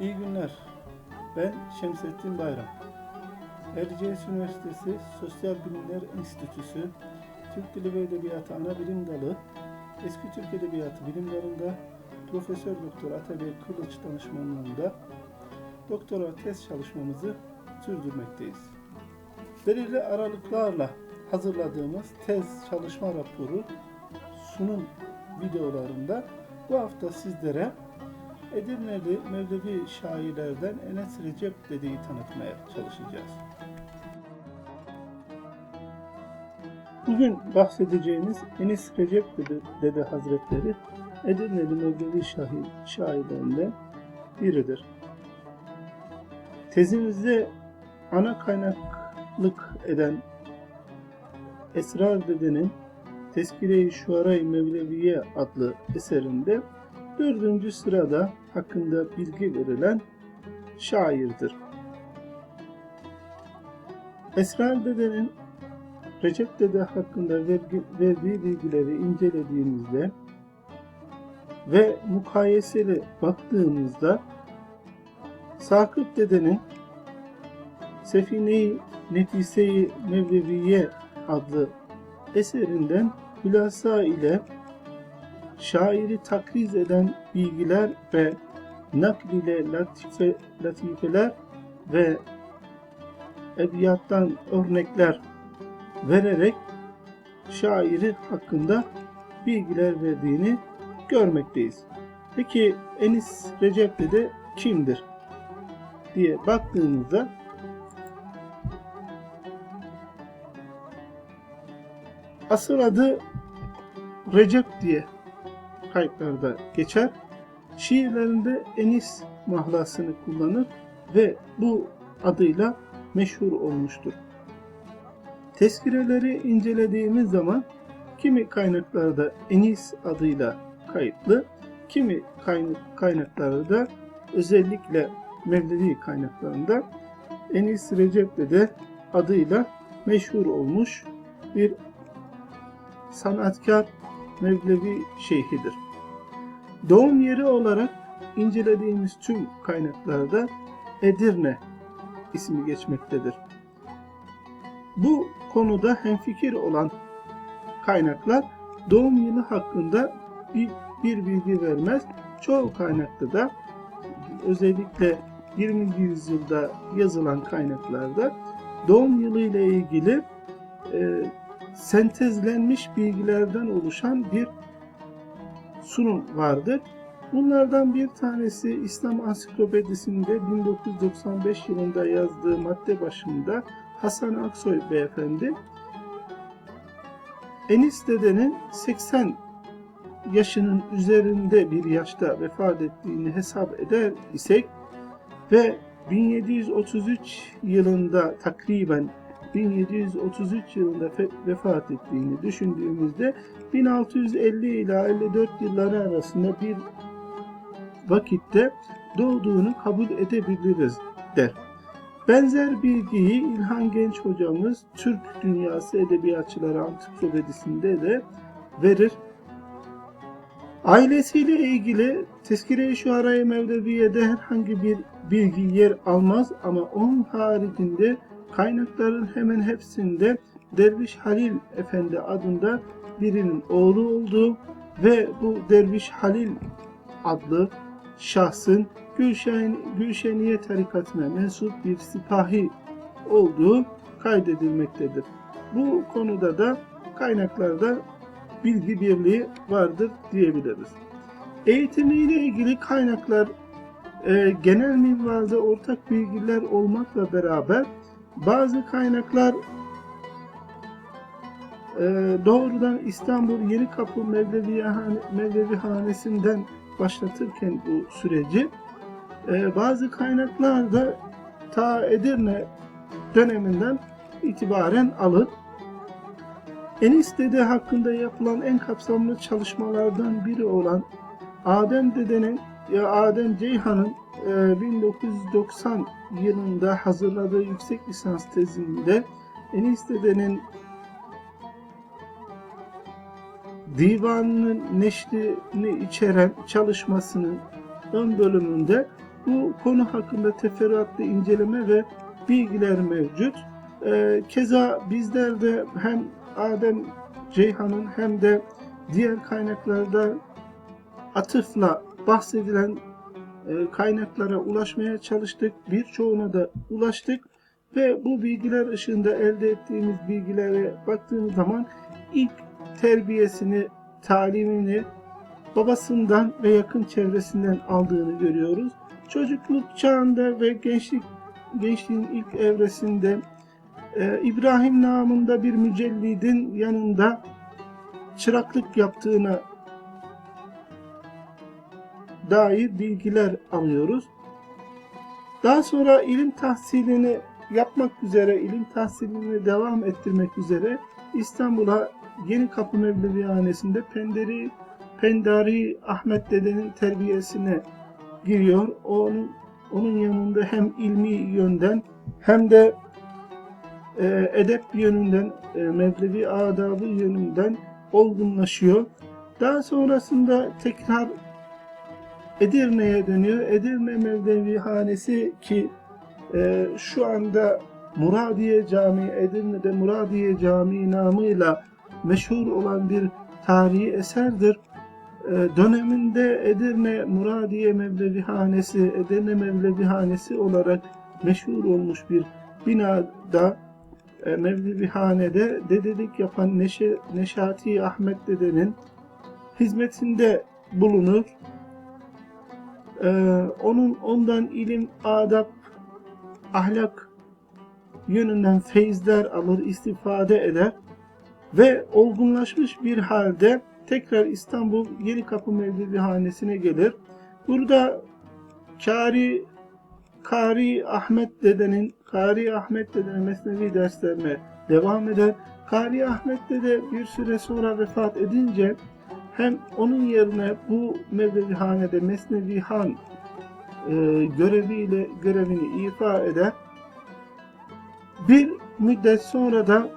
İyi günler. Ben Şemsettin Bayram. Erciyes Üniversitesi Sosyal Bilimler Enstitüsü Türk Dili ve Edebiyatı Ana Bilim Dalı Eski Türk Edebiyatı Bilim Dalı'nda Profesör Doktor Atabey Kılıç danışmanlığında doktora tez çalışmamızı sürdürmekteyiz. Belirli aralıklarla hazırladığımız tez çalışma raporu sunum videolarında bu hafta sizlere Edirneli Mevlevi şairlerden Enes Recep Dede'yi tanıtmaya çalışacağız. Bugün bahsedeceğimiz Enes Recep Dede, Dede Hazretleri Edirneli Mevlevi şair, şairlerinden biridir. Tezimizde ana kaynaklık eden Esrar Dede'nin Tezkire-i Şuara-i Mevleviye adlı eserinde dördüncü sırada hakkında bilgi verilen şairdir. Esrar Dede'nin Recep Dede hakkında verdiği bilgileri incelediğimizde ve mukayeseli baktığımızda Sakıp Dede'nin Sefine-i Nefise-i Mevleviye adlı eserinden hülasa ile şairi takriz eden bilgiler ve nakl latife, latifeler ve edebiyattan örnekler vererek şairi hakkında bilgiler verdiğini görmekteyiz. Peki Enis Recep Dede kimdir? diye baktığımızda asıl adı Recep diye kayıtlarda geçer. Şiirlerinde Enis mahlasını kullanır ve bu adıyla meşhur olmuştur. Tezkireleri incelediğimiz zaman kimi kaynaklarda Enis adıyla kayıtlı, kimi kaynaklarda özellikle Mevlevi kaynaklarında Enis Recep'le de adıyla meşhur olmuş bir sanatkar Mevlevi şeyhidir. Doğum yeri olarak incelediğimiz tüm kaynaklarda Edirne ismi geçmektedir. Bu konuda hemfikir olan kaynaklar doğum yılı hakkında bir, bir bilgi vermez. Çoğu kaynakta da özellikle 20. yüzyılda yazılan kaynaklarda doğum yılı ile ilgili e, sentezlenmiş bilgilerden oluşan bir sunum vardır. Bunlardan bir tanesi İslam Ansiklopedisi'nde 1995 yılında yazdığı madde başında Hasan Aksoy beyefendi Enis dedenin 80 yaşının üzerinde bir yaşta vefat ettiğini hesap eder isek ve 1733 yılında takriben 1733 yılında vefat ettiğini düşündüğümüzde 1650 ila 54 yılları arasında bir vakitte doğduğunu kabul edebiliriz der. Benzer bilgiyi İlhan Genç hocamız Türk Dünyası Edebiyatçıları Ansiklopedisinde de verir. Ailesiyle ilgili Tezkire-i Şuara-i Mevleviye'de herhangi bir bilgi yer almaz ama onun haricinde kaynakların hemen hepsinde Derviş Halil Efendi adında birinin oğlu olduğu ve bu Derviş Halil adlı şahsın Gülşen, Gülşeniye tarikatına mensup bir sipahi olduğu kaydedilmektedir. Bu konuda da kaynaklarda bilgi birliği vardır diyebiliriz. Eğitimiyle ilgili kaynaklar e, genel minvalde ortak bilgiler olmakla beraber bazı kaynaklar e, doğrudan İstanbul Yenikapı Mevlevi, Hanesi'nden başlatırken bu süreci e, bazı kaynaklar da ta Edirne döneminden itibaren alır. Enis Dede hakkında yapılan en kapsamlı çalışmalardan biri olan Adem Dede'nin ya Adem Ceyhan'ın e, 1990 yılında hazırladığı yüksek lisans tezinde Enis Dede'nin divanının neşrini içeren çalışmasının ön bölümünde bu konu hakkında teferruatlı inceleme ve bilgiler mevcut. Ee, keza bizler de hem Adem Ceyhan'ın hem de diğer kaynaklarda atıfla bahsedilen kaynaklara ulaşmaya çalıştık. Birçoğuna da ulaştık ve bu bilgiler ışığında elde ettiğimiz bilgilere baktığımız zaman ilk terbiyesini, talimini babasından ve yakın çevresinden aldığını görüyoruz. Çocukluk çağında ve gençlik gençliğin ilk evresinde e, İbrahim namında bir mücellidin yanında çıraklık yaptığına dair bilgiler alıyoruz. Daha sonra ilim tahsilini yapmak üzere, ilim tahsilini devam ettirmek üzere İstanbul'a Yeni Kapı Mevlevihanesi'nde Penderi Pendari Ahmet dedenin terbiyesine giriyor. Onun onun yanında hem ilmi yönden hem de e, edep yönünden, e, Mevlevi adabı yönünden olgunlaşıyor. Daha sonrasında tekrar Edirne'ye dönüyor. Edirne Mevlevi Hanesi ki e, şu anda Muradiye Camii, Edirne'de Muradiye Camii namıyla meşhur olan bir tarihi eserdir. E, döneminde Edirne Muradiye Mevlevi Hanesi, Edirne Mevlevi Hanesi olarak meşhur olmuş bir binada e, Mevlevi Hane'de dedelik yapan Neşe, Neşati Ahmet dedenin hizmetinde bulunur. Ee, onun ondan ilim, adab, ahlak yönünden feyizler alır, istifade eder ve olgunlaşmış bir halde tekrar İstanbul Yenikapı Mevlevi Hanesi'ne gelir. Burada Kari Kari Ahmet dedenin Kari Ahmet dedenin mesnevi derslerine devam eder. Kari Ahmet dede bir süre sonra vefat edince hem onun yerine bu Mevlevihane'de Mesnevi Han e, göreviyle görevini ifa eder. Bir müddet sonra da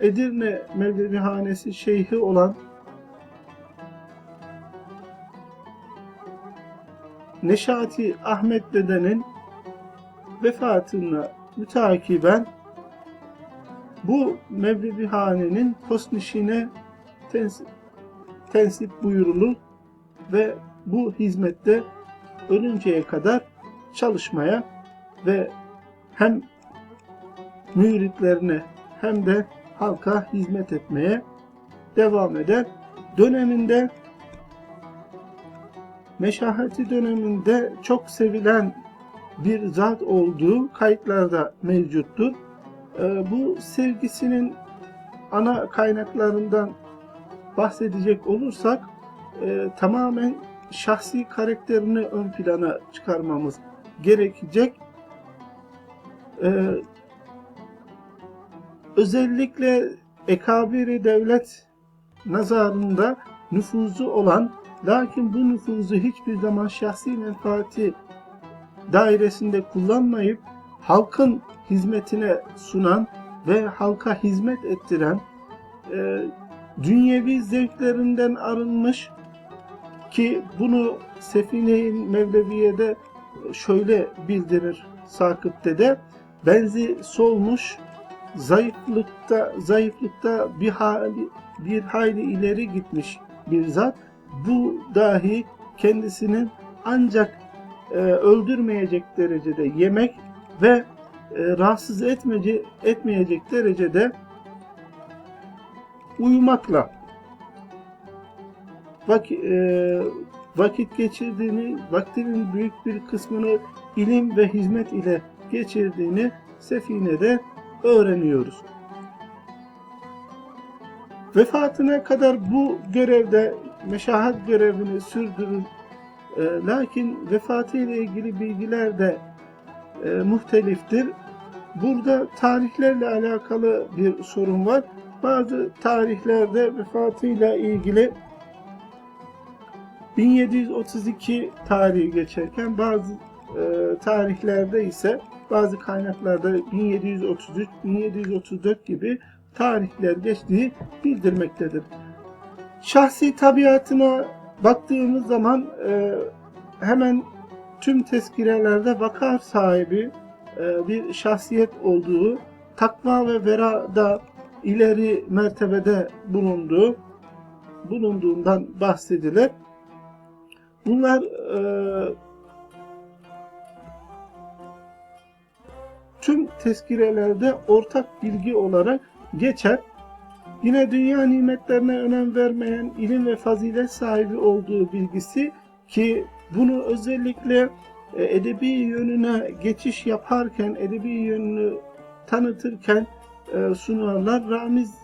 Edirne Mevlevihanesi şeyhi olan Neşati Ahmet dedenin vefatına mütakiben bu Mevlevihane'nin posnişine tensip tensip buyurulur ve bu hizmette ölünceye kadar çalışmaya ve hem müritlerine hem de halka hizmet etmeye devam eder. Döneminde meşahati döneminde çok sevilen bir zat olduğu kayıtlarda mevcuttur. Ee, bu sevgisinin ana kaynaklarından bahsedecek olursak e, tamamen şahsi karakterini ön plana çıkarmamız gerekecek. E, özellikle ekabiri devlet nazarında nüfuzu olan lakin bu nüfuzu hiçbir zaman şahsi menfaati dairesinde kullanmayıp halkın hizmetine sunan ve halka hizmet ettiren e, dünyevi zevklerinden arınmış ki bunu Sefine-i Mevleviye'de şöyle bildirir Sakıp Dede. Benzi solmuş, zayıflıkta zayıflıkta bir hali bir hayli ileri gitmiş bir zat. Bu dahi kendisinin ancak e, öldürmeyecek derecede yemek ve e, rahatsız etmece, etmeyecek derecede uyumakla vakit, e, vakit geçirdiğini, vaktinin büyük bir kısmını ilim ve hizmet ile geçirdiğini Sefine'de öğreniyoruz. Vefatına kadar bu görevde meşahat görevini sürdürür. E, lakin vefatı ile ilgili bilgiler de e, muhteliftir. Burada tarihlerle alakalı bir sorun var. Bazı tarihlerde vefatıyla ilgili 1732 tarihi geçerken bazı e, tarihlerde ise bazı kaynaklarda 1733, 1734 gibi tarihler geçtiği bildirmektedir. Şahsi tabiatına baktığımız zaman e, hemen tüm tezkirelerde vakar sahibi e, bir şahsiyet olduğu, takva ve verada ileri mertebede bulunduğu bulunduğundan bahsedilir. Bunlar e, tüm tezkirelerde ortak bilgi olarak geçer. Yine dünya nimetlerine önem vermeyen ilim ve fazilet sahibi olduğu bilgisi ki bunu özellikle e, edebi yönüne geçiş yaparken, edebi yönünü tanıtırken e, sunarlar. Ramiz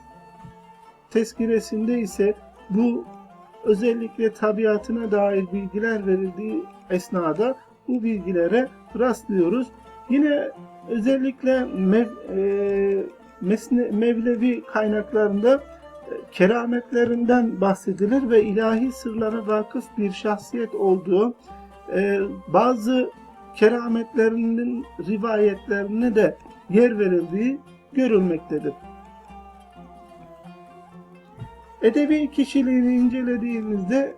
tezkiresinde ise bu özellikle tabiatına dair bilgiler verildiği esnada bu bilgilere rastlıyoruz. Yine özellikle mev, e, mesne, Mevlevi kaynaklarında e, kerametlerinden bahsedilir ve ilahi sırlara vakıf bir şahsiyet olduğu, e, bazı kerametlerinin rivayetlerine de yer verildiği görülmektedir. Edebi kişiliğini incelediğimizde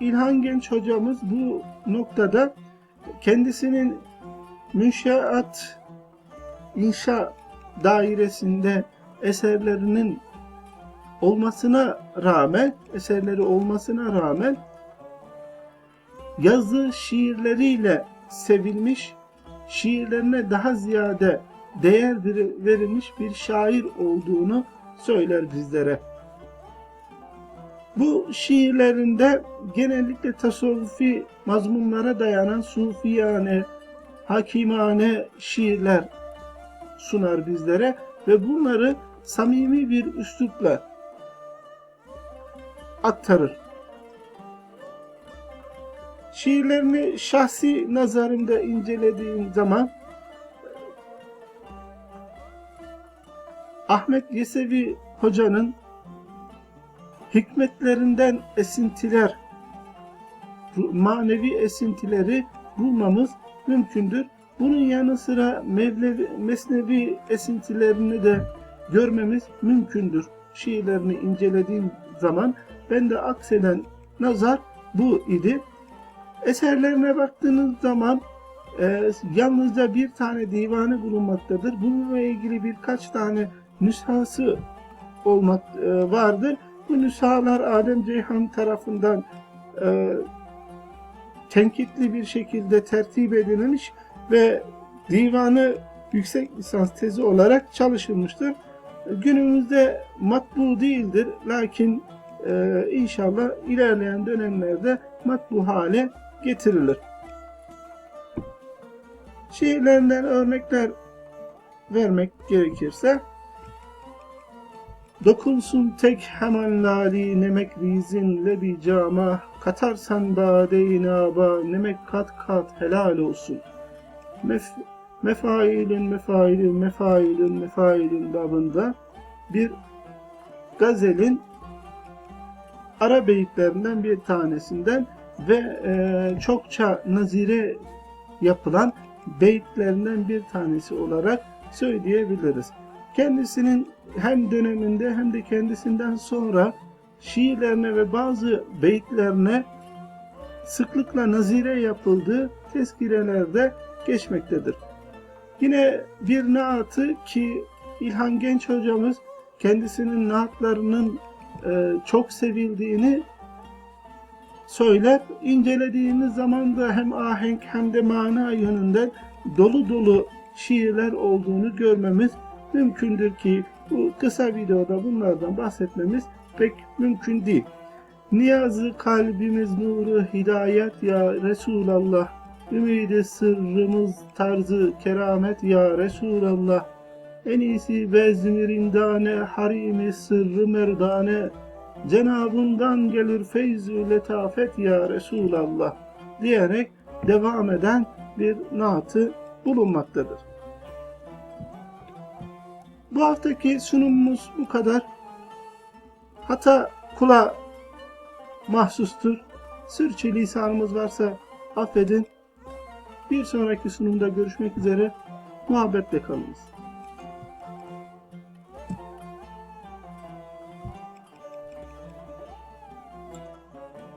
İlhan Genç hocamız bu noktada kendisinin münşeat inşa dairesinde eserlerinin olmasına rağmen, eserleri olmasına rağmen yazdığı şiirleriyle sevilmiş, şiirlerine daha ziyade değer verilmiş bir şair olduğunu söyler bizlere. Bu şiirlerinde genellikle tasavvufi mazmunlara dayanan sufiyane, hakimane şiirler sunar bizlere ve bunları samimi bir üslupla aktarır. Şiirlerini şahsi nazarımda incelediğim zaman Ahmet Yesevi Hoca'nın hikmetlerinden esintiler, manevi esintileri bulmamız mümkündür. Bunun yanı sıra Mevlevi, Mesnevi esintilerini de görmemiz mümkündür. Şiirlerini incelediğim zaman ben de akseden nazar bu idi. Eserlerine baktığınız zaman e, yalnızca bir tane divanı bulunmaktadır. Bununla ilgili birkaç tane nüshası olmak e, vardır. Bu nüshalar Adem Ceyhan tarafından e, tenkitli bir şekilde tertip edilmiş ve divanı yüksek lisans tezi olarak çalışılmıştır. Günümüzde matbu değildir. Lakin e, inşallah ilerleyen dönemlerde matbu hale getirilir. Şiirlerinden örnekler vermek gerekirse Dokunsun tek hemen lali nemek rizin lebi cama Katarsan bade inaba nemek kat kat helal olsun. Mef mefailin mefailin mefailin mefailin babında bir gazelin ara beyitlerinden bir tanesinden ve e, çokça nazire yapılan beyitlerinden bir tanesi olarak söyleyebiliriz. Kendisinin hem döneminde hem de kendisinden sonra şiirlerine ve bazı beyitlerine sıklıkla nazire yapıldığı tezkirelerde geçmektedir. Yine bir naatı ki İlhan Genç hocamız kendisinin naatlarının e, çok sevildiğini söyler. İncelediğimiz zaman da hem ahenk hem de mana yönünden dolu dolu şiirler olduğunu görmemiz mümkündür ki bu kısa videoda bunlardan bahsetmemiz pek mümkün değil. Niyazı kalbimiz nuru hidayet ya Resulallah. Ümidi sırrımız tarzı keramet ya Resulallah. En iyisi vezmi rindane, harimi sırrı merdane. Cenabından gelir feyzü letafet ya Resulallah diyerek devam eden bir naatı bulunmaktadır. Bu haftaki sunumumuz bu kadar. Hata kula mahsustur. Sürçülisanımız varsa affedin. Bir sonraki sunumda görüşmek üzere. Muhabbetle kalınız.